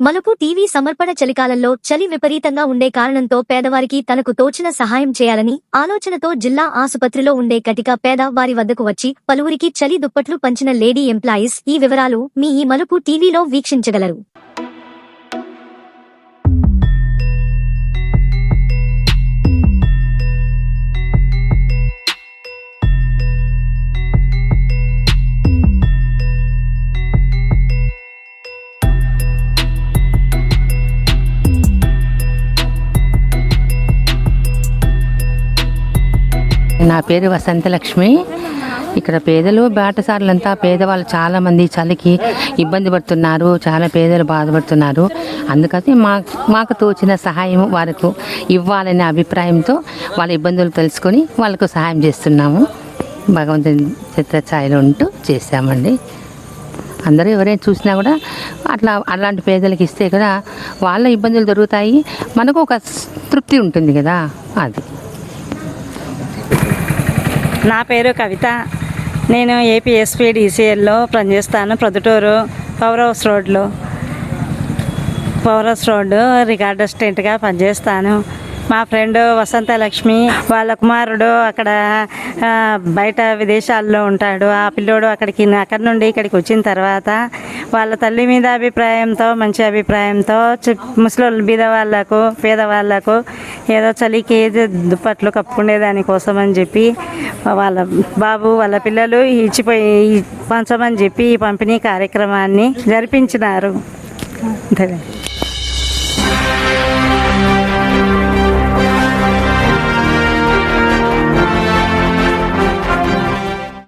మలుపు టీవీ సమర్పణ చలికాలంలో చలి విపరీతంగా ఉండే కారణంతో పేదవారికి తనకు తోచిన సహాయం చేయాలని ఆలోచనతో జిల్లా ఆసుపత్రిలో ఉండే కటిక పేద వారి వద్దకు వచ్చి పలువురికి చలి దుప్పట్లు పంచిన లేడీ ఎంప్లాయీస్ ఈ వివరాలు మీ ఈ మలుపు టీవీలో వీక్షించగలరు. నా పేరు వసంతలక్ష్మి. ఇక్కడ పేదలు బాటసారులంతా పేదవాళ్ళు చాలామంది చలికి ఇబ్బంది పడుతున్నారు చాలా పేదలు బాధపడుతున్నారు. అందుకని మా మాకు తోచిన సహాయం వారికి ఇవ్వాలనే అభిప్రాయంతో వాళ్ళ ఇబ్బందులు తెలుసుకొని వాళ్ళకు సహాయం చేస్తున్నాము. భగవంతుని చిత్రఛాయలు ఉంటూ చేశామండి. అందరూ ఎవరైనా చూసినా కూడా అట్లా అలాంటి పేదలకు ఇస్తే కూడా వాళ్ళ ఇబ్బందులు దొరుకుతాయి. మనకు ఒక తృప్తి ఉంటుంది కదా అది. నా పేరు కవిత. నేను ఏపీఎస్పీ డీసీఎల్లో పనిచేస్తాను ప్రొద్దుటూరు పవర్ హౌస్ రోడ్లో. పవర్ హౌస్ రోడ్డు రికార్డ్ అసిస్టెంట్గా పనిచేస్తాను. మా ఫ్రెండ్ వసంత లక్ష్మి వాళ్ళ కుమారుడు అక్కడ బయట విదేశాల్లో ఉంటాడు. ఆ పిల్లోడు అక్కడికి అక్కడి నుండి ఇక్కడికి వచ్చిన తర్వాత వాళ్ళ తల్లి మీద అభిప్రాయంతో మంచి అభిప్రాయంతో ముసలి బీద వాళ్ళకు పేదవాళ్ళకు ఏదో చలికి ఏదో దుప్పట్లు కప్పుకునే దానికోసం అని చెప్పి వాళ్ళ బాబు వాళ్ళ పిల్లలు ఇచ్చిపోయి పంచమని చెప్పి ఈ పంపిణీ కార్యక్రమాన్ని జరిపించినారు. అంతే